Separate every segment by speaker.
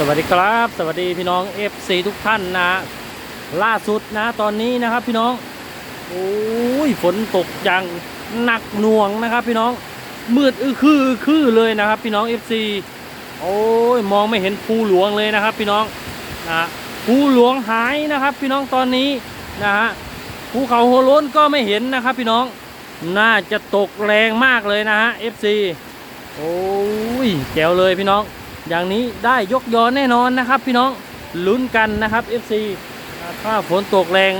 Speaker 1: สวัสดีครับ สวัสดีพี่น้อง FC ทุกท่านนะ ล่าสุดนะตอนนี้นะครับพี่น้องโอ้ยฝนตกอย่างหนักหน่วงนะครับ พี่น้องมืดอื้อคืออื้อคือเลยนะครับ พี่น้อง FC โอ้ยมองไม่เห็นภูหลวงเลยนะครับ พี่น้องนะภูหลวงหายนะครับ พี่น้องตอนนี้นะฮะภูเขาโฮโล้นก็ไม่เห็นนะครับ พี่น้องน่าจะตกแรงมากเลยนะฮะ FC โอ้ยแจ๋วเลยพี่น้อง อย่างนี้ได้ยกยอแน่นอนนะครับ พี่น้องลุ้นกันนะครับ FC ถ้าฝนตกแรง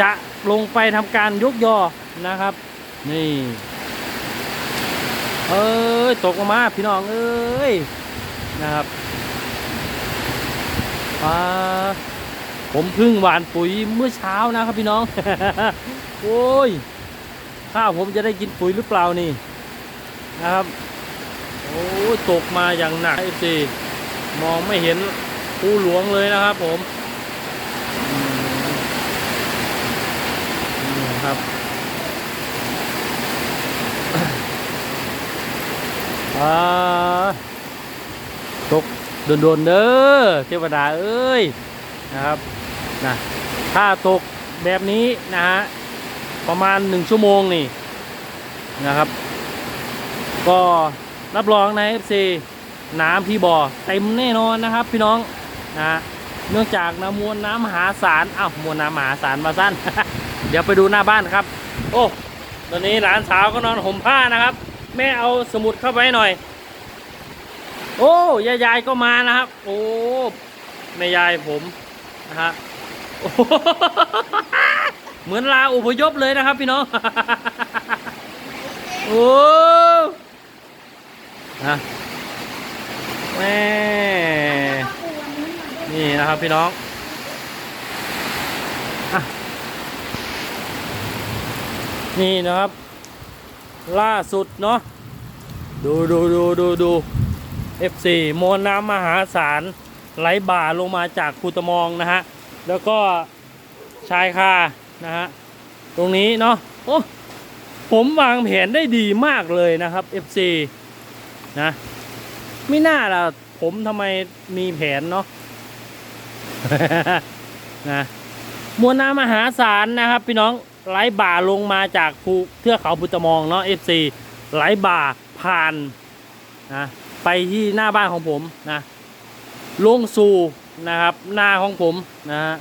Speaker 1: จะลงไปทำการยกยอนะครับ นี่ เอ้ยตกมาพี่น้องเอ้ยนะครับอาผมเพึ่งหวานปุ๋ยเมื่อเช้านะครับพี่น้อง โอ้ยข้าวผมจะได้กินปุ๋ยหรือเปล่านี่นะครับ โอ้ยตกมาอย่างหนักเอฟซีมองไม่เห็นภูหลวงเลยนะครับผมนี่ครับอ่าตกโดนๆเด้อเทวดาเอ้ยนะครับนะถ้าตกแบบนี้นะฮะประมาณหนึ่งชั่วโมงนี่นะครับ ก็ รับรองใน FC น้ำที่บ่อเต็มแน่นอนนะครับ พี่น้องนะเนื่องจากนะมวลน้ำมหาศาลอ้าวมวลน้ำมหาศาลมาสั้น เดี๋ยวไปดูหน้าบ้านครับ โอ้ตอนนี้หลานสาวก็นอนห่มผ้านะครับ แม่เอาสมุดเข้าไปหน่อย โอ้ยายยายก็มานะครับ โอ้แม่ยายผมนะฮะเหมือนลาอพยพเลยนะครับพี่น้อง โอ้ นะแม่นี่นะครับพี่น้องอนี่นะครับ ล่าสุดเนาะดูดูดูดูดู F4 มวลน้ำมหาศาลไหลบ่าลงมาจากคูตะมองนะฮะ แล้วก็ชายคานะฮะ ตรงนี้เนาะโอ้ผมวางแผนได้ดีมากเลยนะครับ FC นะไม่น่าล่ะผมทำไมมีแผนเนาะนะมวลน้ำมหาศาลนะครับ พี่น้องไหลบ่าลงมาจากภูเทือกเขาพุตมองเนาะ FC ไหลบ่าผ่านนะไปที่หน้าบ้านของผมนะลงสู่นะครับหน้าของผมนะฮะ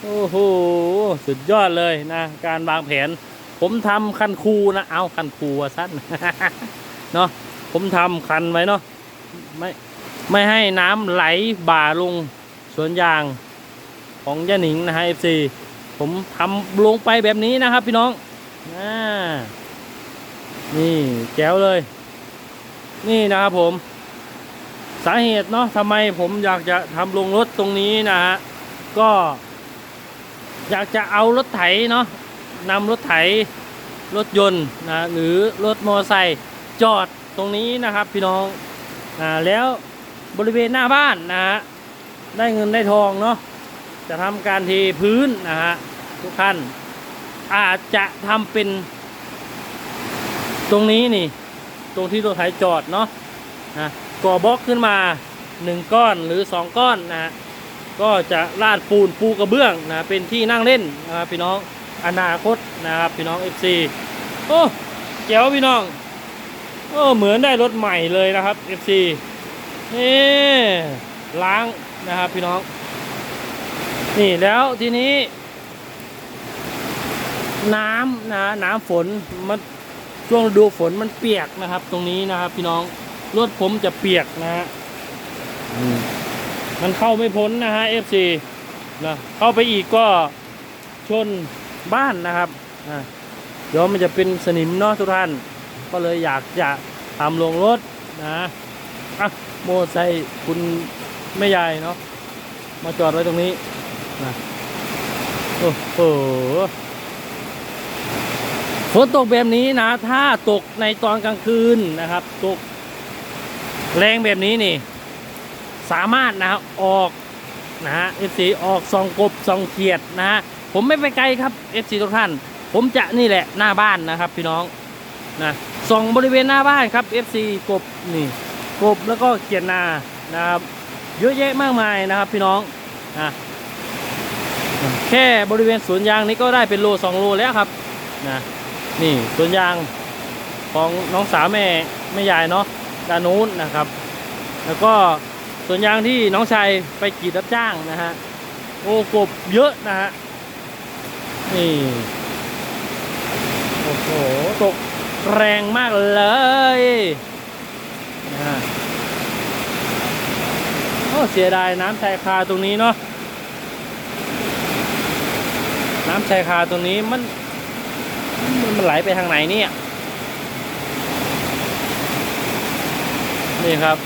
Speaker 1: โอ้โหสุดยอดเลยนะ การวางแผน ผมทำคันคูนะ เอาคันคูว่าสั้นเนาะ ผมทำคันไว้เนาะไม่ไม่ให้น้ำไหลบ่าลงสวนยางของย่าหนิงนะฮะ FC ผมทำลงไปแบบนี้นะครับพี่น้องอ่านี่แจ๋วเลย นี่นะครับผม สาเหตุเนาะทำไมผมอยากจะทำลงรถตรงนี้นะฮะ ก็ อยากจะเอารถไถเนาะนำรถไถรถยนต์นะหรือรถมอเตอร์ไซค์จอด ตรงนี้นะครับพี่น้องอ่าแล้วบริเวณหน้าบ้านนะฮะได้เงินได้ทองเนาะจะทำการเทพื้นนะฮะทุกท่านอาจจะทำเป็น ตรงนี้นี่ ตรงที่รถไถจอดเนาะนะก่อบล็อกขึ้นมาหนึ่งก้อนหรือสองก้อนนะฮะก็จะลาดปูนปูกระเบื้องนะเป็นที่นั่งเล่นนะครับพี่น้องอนาคตนะครับพี่น้อง FC โอ้แจ๋วพี่น้อง โอ้เหมือนได้รถใหม่เลยนะครับ FC นี่ล้างนะครับพี่น้อง นี่แล้วทีนี้ น้ำนะน้ำฝนมันช่วงฤดูฝนมันเปียกนะครับ ตรงนี้นะครับ พี่น้องรถผมจะเปียกนะฮะมันเข้าไม่พ้นนะฮะ FC นะเข้าไปอีกก็ชนบ้านนะครับอ่าเดี๋ยวมันจะเป็นสนิมเนาะทุกท่าน ก็เลยอยากจะ ทำลงรถนะอะโมไซคุณแม่ยายเนาะมาจอดไว้ตรงนี้นะโอ้โหฝนตกแบบนี้นะ ถ้าตกในตอนกลางคืนนะครับ ตกแรงแบบนี้นี่ สามารถนะครับออกนะฮะ FC ออกซองกบซองเขียดนะฮะผมไม่ไปไกลครับ FC ทุกท่าน ผมจะนี่แหละหน้าบ้านนะครับ พี่น้องนะ ส่องบริเวณหน้าบ้านครับ FC กบนี่กบแล้วก็เขียนนานะครับ เยอะแยะมากมายนะครับพี่น้องอะแค่บริเวณสวนยางนี้ก็ได้เป็นโลสองโลแล้วครับนะนี่สวนยางของน้องสาวแม่แม่ยายเนาะด้านนู้นนะครับ แล้วก็สวนยางที่น้องชายไปกรีดรับจ้างนะฮะโอ้กบเยอะนะฮะนี่โอ้โหตก แรงมากเลยโอ้เสียดายน้ำชายคาตรงนี้เนาะน้ำชายคาตรงนี้มันมัน มันไหลไปทางไหนเนี่ย นี่ครับ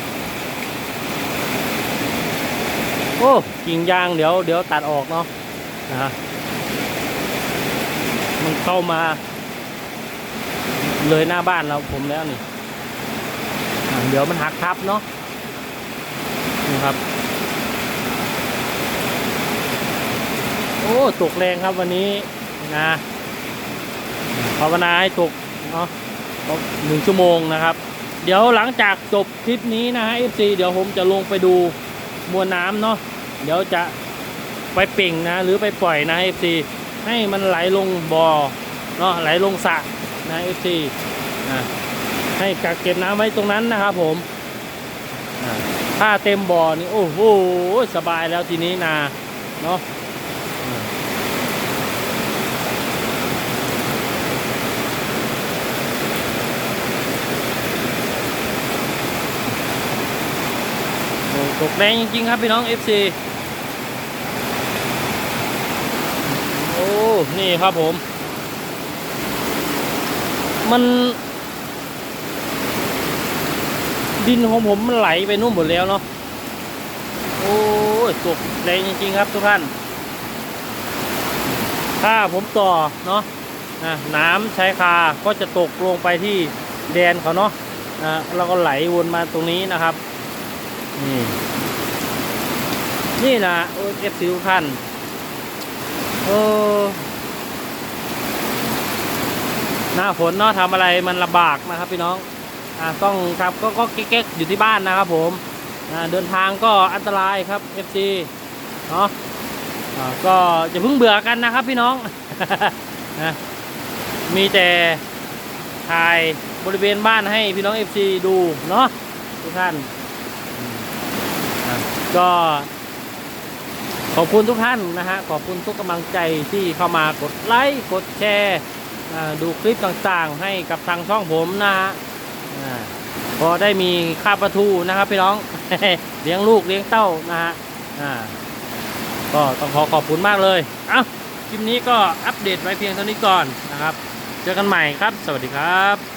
Speaker 1: โอ้กิ่งยางเดี๋ยวเดี๋ยวตัดออกเนาะนะฮะมันเข้ามา เลยหน้าบ้านเราผมแล้วนี่เดี๋ยวมันหักทับเนาะนี่ครับ โอ้ตกแรงครับวันนี้นะภาวนาให้ตกเนาะหนึ่งชั่วโมงนะครับ เดี๋ยวหลังจากจบคลิปนี้นะฮะ FC เดี๋ยวผมจะลงไปดูมวลน้ำเนาะเดี๋ยวจะไปเป่งนะ หรือไปปล่อยนะ FC ให้มันไหลลงบ่อเนาะไหลลงสระ นะ FC นะให้กักเก็บน้ำไว้ตรงนั้นนะครับผมถ้าเต็มบ่อนี่โอ้โหสบายแล้วทีนี้นาเนาะโอ้ตกแรงจริงๆครับพี่น้อง FC โอ้ นี่ครับผม มัน ดินของผมมันไหลไปนู่นหมดแล้วเนาะโอ้ยตกแรงจริงๆครับทุกท่าน ถ้าผมต่อเนาะน้ำใช้คาก็จะตกลงไปที่แดนเขาเนาะอะแล้วก็ไหลวนมาตรงนี้นะครับ นี่นี่นะโอ้เอฟซีทุกท่านเออ หน้าฝนเนาะทำอะไรมันลำบากนะครับพี่น้องอ่าต้องครับก็ก็เก๊กๆอยู่ที่บ้านนะครับผมอ่าเดินทางก็อันตรายครับ FC เนาะอ่าก็อย่าเพิ่งเบื่อกันนะครับพี่น้องนะมีแต่ถ่ายบริเวณบ้านให้พี่น้อง FC ดูเนาะทุกท่านก็ขอบคุณทุกท่านนะฮะ ขอบคุณทุกกำลังใจที่เข้ามากดไลค์ กดแชร์ ดูคลิปต่างๆ ให้กับทางช่องผมนะฮะพอได้มีค่าประทูนะครับพี่น้องเลี้ยงลูกเลี้ยงเต้านะฮะก็ต้องขอขอบคุณมากเลยเอ้าคลิปนี้ก็อัปเดตไว้เพียงเท่านี้ก่อนนะครับ เจอกันใหม่ครับ สวัสดีครับ